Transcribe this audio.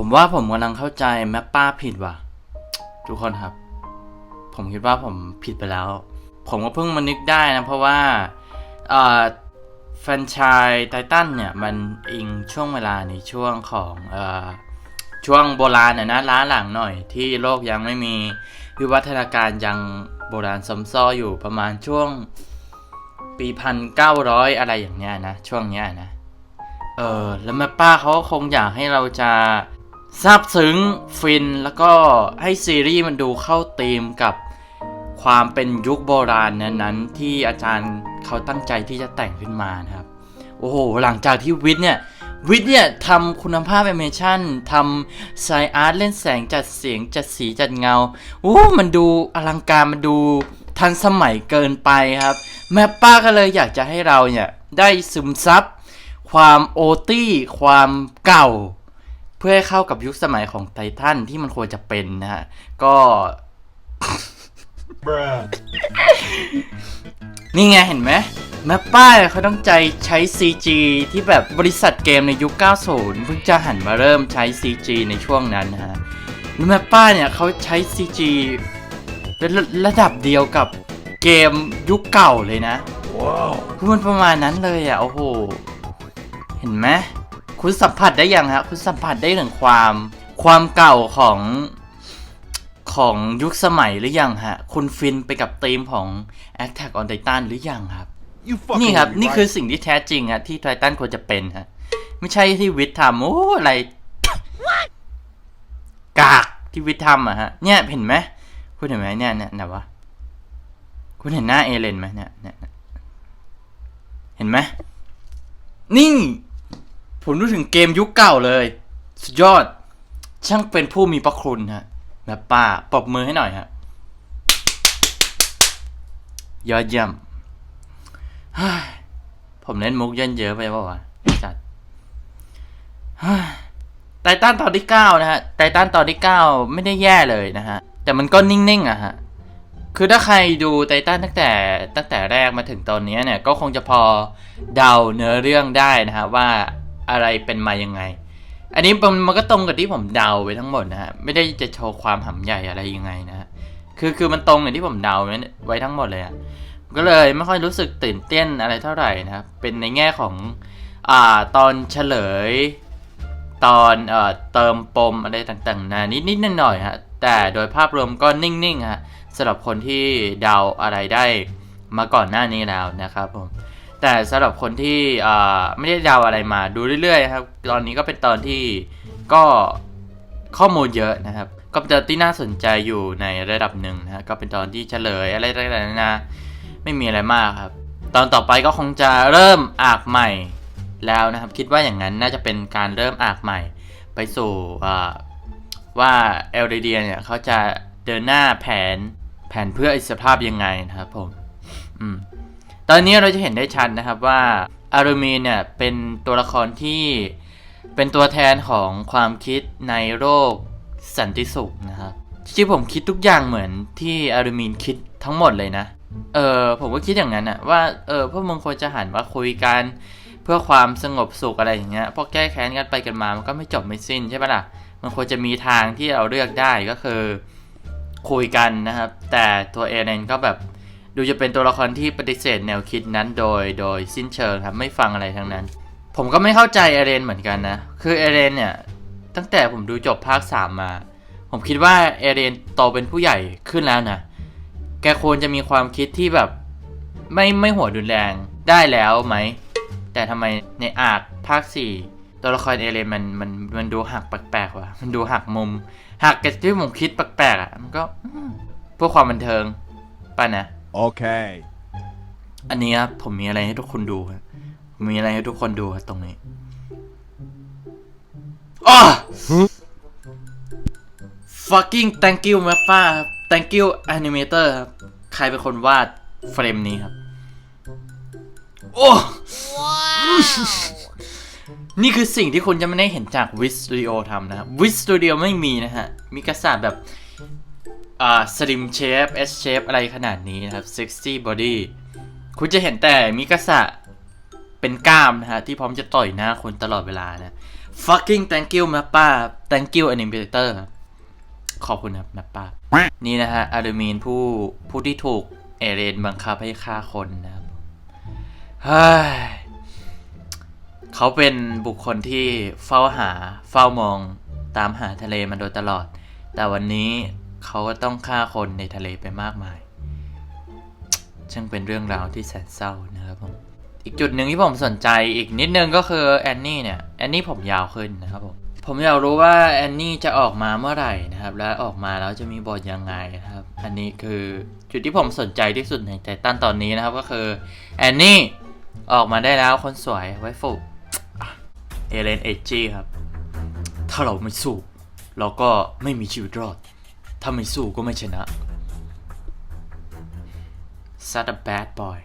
ผมว่าผมกำลังเข้าใจแมปป้าผิดว่ะ ทุกคนครับ ผมคิดว่าผมผิดไปแล้ว ผมก็เพิ่งมานึกได้นะ เพราะว่าแฟรนไชายไททันเนี่ย มันอิงช่วงเวลาในช่วงของอช่วงโบราณนะนะล้าหลังหน่อย ที่โลกยังไม่มีวิวัฒนาการยังโบราณสมซ้ออยู่ประมาณช่วงปีพันเก้าร้อยอะไรอย่างเนี้ยนะ ช่วงเนี้ยนะ เออแล้วแม่ป้าเขาก็คงอยากให้เราจะ ซาบซึ้งฟินแล้วก็ให้ซีรีส์มันดูเข้าธีมกับความเป็นยุคโบราณนั้นๆที่อาจารย์เขาตั้งใจที่จะแต่งขึ้นมานะครับ โอ้โห หลังจากที่วิทย์เนี่ย วิทย์เนี่ยทำคุณภาพแอนิเมชันทำไซอาร์ตเล่นแสงจัดเสียงจัดสีจัดเงาโอ้มันดูอลังการมันดูทันสมัยเกินไปครับ แม่ป้าก็เลยอยากจะให้เราเนี่ย ได้ซึมซับความโอตี้ ความเก่า เพื่อให้เข้ากับยุคสมัยของไททันที่มันควรจะเป็นนะฮะ ก็ Bruh. นี่ไงเห็นไหมแม่ป้ายเขาต้องใจใช้ CG ที่แบบบริษัทเกมในยุค 90 เพิ่งจะหันมาเริ่มใช้ CG ในช่วงนั้นนะฮะแล้วแม่ป้าเนี่ยเขาใช้ CG ระระดับเดียวกับเกมยุคเก่าเลยนะ Wow. คือมันประมาณนั้นเลยอะ โอ้โห เห็นไหม คุณสัมผัสได้ยังฮะ คุณสัมผัสได้ถึงความ ความเก่าของของยุคสมัยหรือยังฮะ คุณฟินไปกับธีมของ Attack on Titan หรือยังครับ You fucking นี่ครับ with me, นี่คือ right? สิ่งที่แท้จริงฮะที่ไททันควรจะเป็นฮะ ไม่ใช่ที่วิทย์ทำโอ้อะไร กากที่วิทย์ทำอะฮะ เนี่ยเห็นไหมคุณเห็นไหมเนี่ยเนี่ยไหนวะคุณเห็นหน้าเอเลนไหมเนี่ยเนี่ยเนี่ยเห็นไหมนี่ ผมรู้ถึงเกมยุคเก่าเลย สุดยอด ช่างเป็นผู้มีพระคุณฮะแบบป้าปรบมือให้หน่อยฮะ ยอดเยี่ยมผมเล่นมุกเยินเยอะไปเปล่าวะจัดไททันตอนที่เก้านะฮะ ไททันตอนที่เก้าไม่ได้แย่เลยนะฮะ แต่มันก็นิ่งๆอะฮะ คือถ้าใครดูไททันตั้งแต่ตั้งแต่แรกมาถึงตอนนี้เนี่ย ก็คงจะพอเดาเนื้อเรื่องได้นะฮะว่า อะไรเป็นมายังไง อันนี้มันก็ตรงกับที่ผมเดาไปทั้งหมดนะฮะไม่ได้จะโชว์ความหำใหญ่อะไรยังไงนะฮะคือคือมันตรงกับที่ผมเดาไว้ทั้งหมดเลยอะก็เลยไม่ค่อยรู้สึกตื่นเต้นอะไรเท่าไหร่นะครับเป็นในแง่ของอ่าตอนเฉลย ตอนเอ่อเติมปมอะไรต่างๆนานิดๆหน่อยๆฮะแต่โดยภาพรวมก็นิ่งๆฮะสำหรับคนที่เดาอะไรได้มาก่อนหน้านี้แล้วนะครับผม แต่สำหรับคนที่ไม่ได้ดาอะไรมาดูเรื่อยๆครับ ตอนนี้ก็เป็นตอนที่ก็ข้อมูลเยอะนะครับ ก็เป็นตอนที่น่าสนใจอยู่ในระดับหนึ่งนะก็เป็นตอนที่เฉลยอะไรต่างๆนาไม่มีอะไรมากครับ ตอนต่อไปก็คงจะเริ่มอากใหม่แล้วนะครับ คิดว่าอย่างนั้นน่าจะเป็นการเริ่มอากใหม่ ไปสู่ว่าเอลเดียเนี่ยเขาจะเดินหน้าแผนแผนเพื่ออิสรภาพยังไงนะครับผม อืม ตอนนี้เราจะเห็นได้ชัดนะครับว่าอารูมีเนี่ยเป็นตัวละครที่เป็นตัวแทนของความคิดในโลกสันติสุขนะครับที่ผมคิดทุกอย่างเหมือนที่อารูมีนคิดทั้งหมดเลยนะ เออผมก็คิดอย่างนั้นอะว่าเออพวกมึงควรจะหันมาคุยกันเพื่อความสงบสุขอะไรอย่างเงี้ยพอแก้แค้นกันไปกันมามันก็ไม่จบไม่สิ้นใช่ปะล่ะมันควรจะมีทางที่เราเลือกได้ก็คือคุยกันนะครับ แต่ตัวเอเลนก็แบบ ดูจะเป็นตัวละครที่ปฏิเสธแนวคิดนั้นโดยโดยสิ้นเชิงครับไม่ฟังอะไรทั้งนั้น ผมก็ไม่เข้าใจเอเลนเหมือนกันนะ คือเอเลนเนี่ย ตั้งแต่ผมดูจบภาคสามมา ผมคิดว่าเอเลนโตเป็นผู้ใหญ่ขึ้นแล้วนะ แกควรจะมีความคิดที่แบบไม่ไม่หัวดุนแรงได้แล้วไหม แต่ทำไมในอาร์คภาคสี่ตัวละครเอเลนมันมันมันดูหักแปลกๆว่ะมันดูหักมุมหักกับที่ผมคิดแปลกๆอะมันก็เพื่อความบันเทิงป่ะนะ Okay. อันนี้ครับผมมีอะไรให้ทุกคนดูครับผมมีอะไรให้ทุกคนดูครับตรงนี้อ้อ fucking thank you ม a ป้าครับ thank you animator ครับ ใครเป็นคนวาดเฟรมนี้ครับ โอ้ นี่คือสิ่งที่คุณจะไม่ได้เห็นจากวิสตูดิโอทำนะครับวิสตูดิโอไม่มีนะฮะ มีกระสาบแบบ อ่า slim shape S shape อะไรขนาดนี้นะครับ sexy body คุณจะเห็นแต่มิกาสะเป็นกล้ามนะฮะ ที่พร้อมจะต่อยหน้าคนตลอดเวลานะ fucking thank you แมปป้า thank you animator ขอบคุณครับแมปป้า นี่นะฮะอาร์มีนผู้ผู้ที่ถูกเอเรนบังคับให้ฆ่าคนนะครับเฮ้ยเขาเป็นบุคคลที่เฝ้าหาเฝ้ามองตามหาทะเลมาโดยตลอด แต่วันนี้ เขาก็ต้องฆ่าคนในทะเลไปมากมายช่างเป็นเรื่องราวที่แสนเศร้านะครับผม อีกจุดหนึ่งที่ผมสนใจอีกนิดนึงก็คือแอนนี่เนี่ย แอนนี่ผมยาวขึ้นนะครับผม ผมอยากรู้ว่าแอนนี่จะออกมาเมื่อไหร่นะครับ และออกมาแล้วจะมีบทยังไงนะครับ อันนี้คือจุดที่ผมสนใจที่สุดในไททันตอนนี้นะครับก็คือแอนนี่ออกมาได้แล้วคนสวยไว้ฟุกเอเลนเอจีครับ ถ้าเราไม่สู้เราก็ไม่มีชีวิตรอด ถ้าไม่สู้ก็ไม่ชนะ such a bad boy